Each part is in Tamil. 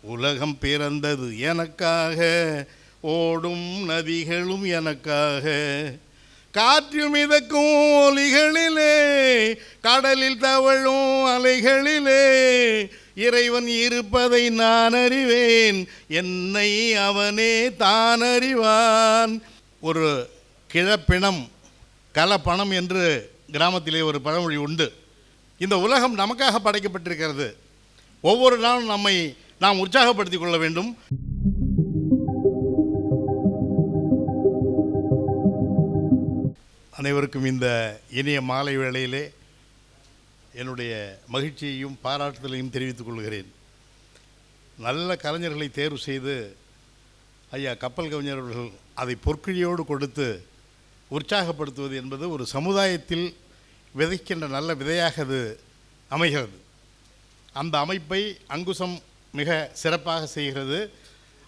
உலகம் பிறந்தது எனக்காக ஓடும் நதிகளும் எனக்காக. காற்று மிதக்கும் ஒலிகளிலே கடலில் தவழும் அலைகளிலே இறைவன் இருப்பதை நான் அறிவேன் என்னை அவனே தான் அறிவான். ஒரு கிழப்பிணம் கலப்பணம் என்று கிராமத்திலே ஒரு பழமொழி உண்டு. இந்த உலகம் நமக்காக படைக்கப்பட்டிருக்கிறது. ஒவ்வொரு நாளும் நம்மை நாம் உற்சாகப்படுத்திக் கொள்ள வேண்டும். அனைவருக்கும் இந்த இனிய மாலை வேளையிலே என்னுடைய மகிழ்ச்சியையும் பாராட்டுதலையும் தெரிவித்துக் கொள்கிறேன். நல்ல கலைஞர்களை தேர்வு செய்து ஐயா கப்பல் கவிஞர் அவர்கள் அதை பொற்கிழியோடு கொடுத்து உற்சாகப்படுத்துவது என்பது ஒரு சமுதாயத்தில் விதைக்கின்ற நல்ல விதையாக அது அமைகிறது. அந்த அமைப்பை அங்குசம் மிக சிறப்பாக செய்கிறது.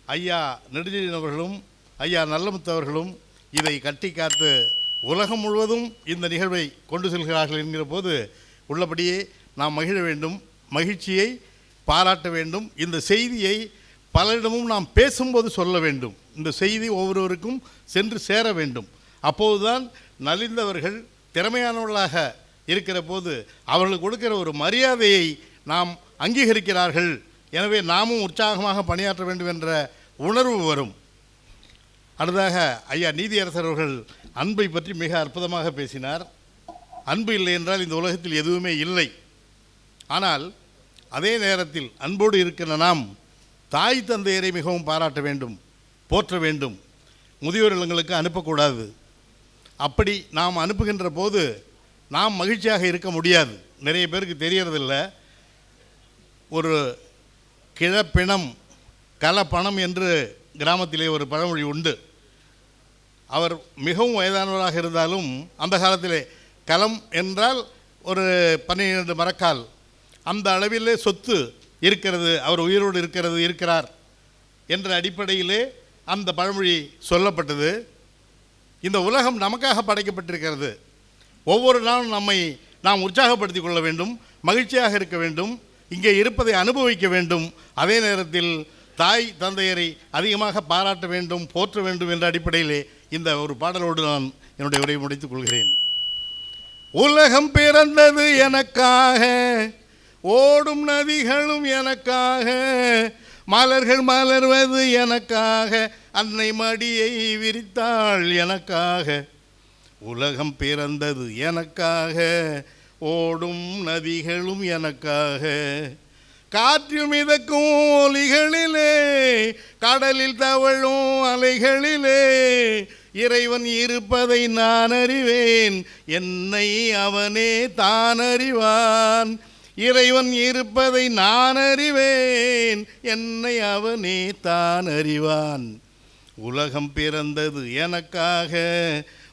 ஐயா நெடுஞ்செழியன் அவர்களும் ஐயா நல்லமுத்தவர்களும் இதை கட்டி காத்து உலகம் முழுவதும் இந்த நிகழ்வை கொண்டு செல்கிறார்கள் என்கிற போது உள்ளபடியே நாம் மகிழ வேண்டும் மகிழ்ச்சியை பாராட்ட வேண்டும். இந்த செய்தியை பலரிடமும் நாம் பேசும்போது சொல்ல வேண்டும். இந்த செய்தி ஒவ்வொருவருக்கும் சென்று சேர வேண்டும். அப்போதுதான் நலிந்தவர்கள் திறமையானவர்களாக இருக்கிற போது அவர்கள் கொடுக்கிற ஒரு மரியாதையை நாம் அங்கீகரிக்கிறார்கள். எனவே நாமும் உற்சாகமாக பணியாற்ற வேண்டும் என்ற உணர்வு வரும். அடுத்ததாக ஐயா நீதியரசர் அவர்கள் அன்பை பற்றி மிக அற்புதமாக பேசினார். அன்பு இல்லை என்றால் இந்த உலகத்தில் எதுவுமே இல்லை. ஆனால் அதே நேரத்தில் அன்போடு இருக்கிற நாம் தாய் தந்தையரை மிகவும் பாராட்ட வேண்டும் போற்ற வேண்டும். முதியோர் இல்லங்களுக்கு அனுப்பக்கூடாது. அப்படி நாம் அனுப்புகின்ற போது நாம் மகிழ்ச்சியாக இருக்க முடியாது. நிறைய பேருக்கு தெரியறதில்ல. ஒரு கிழப்பிணம் கலப்பணம் என்று கிராமத்திலே ஒரு பழமொழி உண்டு. அவர் மிகவும் வயதானவராக இருந்தாலும் அந்த காலத்திலே களம் என்றால் ஒரு பன்னிரண்டு மரக்கால். அந்த அளவிலே சொத்து இருக்கிறது அவர் உயிரோடு இருக்கிறது இருக்கிறார் என்ற அடிப்படையிலே அந்த பழமொழி சொல்லப்பட்டது. இந்த உலகம் நமக்காக படைக்கப்பட்டிருக்கிறது. ஒவ்வொரு நாளும் நம்மை நாம் உற்சாகப்படுத்தி கொள்ள வேண்டும் மகிழ்ச்சியாக இருக்க வேண்டும். இங்கே இருப்பதை அனுபவிக்க வேண்டும். அதே நேரத்தில் தாய் தந்தையரை அதிகமாக பாராட்ட வேண்டும் போற்ற வேண்டும் என்ற அடிப்படையிலே இந்த ஒரு பாடலோடு நான் என்னுடைய உரையை முடித்துக் கொள்கிறேன். உலகம் பிறந்தது எனக்காக ஓடும் நதிகளும் எனக்காக மலர்கள் மலர்வது எனக்காக அன்னை மடியை விரித்தாள் எனக்காக உலகம் பிறந்தது எனக்காக ஓடும் நதிகளும் எனக்காக. காற்று மிதக்கும் ஒலிகளிலே கடலில் தவழும் அலைகளிலே இறைவன் இருப்பதை நான் அறிவேன் என்னை அவனே தான் அறிவான். இறைவன் இருப்பதை நான் அறிவேன் என்னை அவனே தான் அறிவான். உலகம் பிறந்தது எனக்காக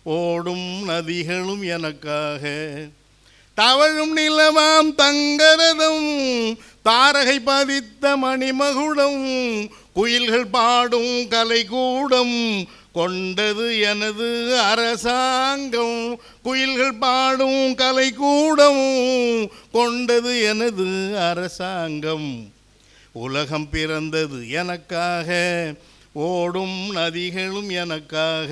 ஓடும் நதிகளும் எனக்காக. தவழும் நிலமாம் தங்கரதம் தாரகை பதித்த மணிமகுடம் குயில்கள் பாடும் கலைக்கூடம் கொண்டது எனது அரசாங்கம். குயில்கள் பாடும் கலைக்கூடம் கொண்டது எனது அரசாங்கம். உலகம் பிறந்தது எனக்காக ஓடும் நதிகளும் எனக்காக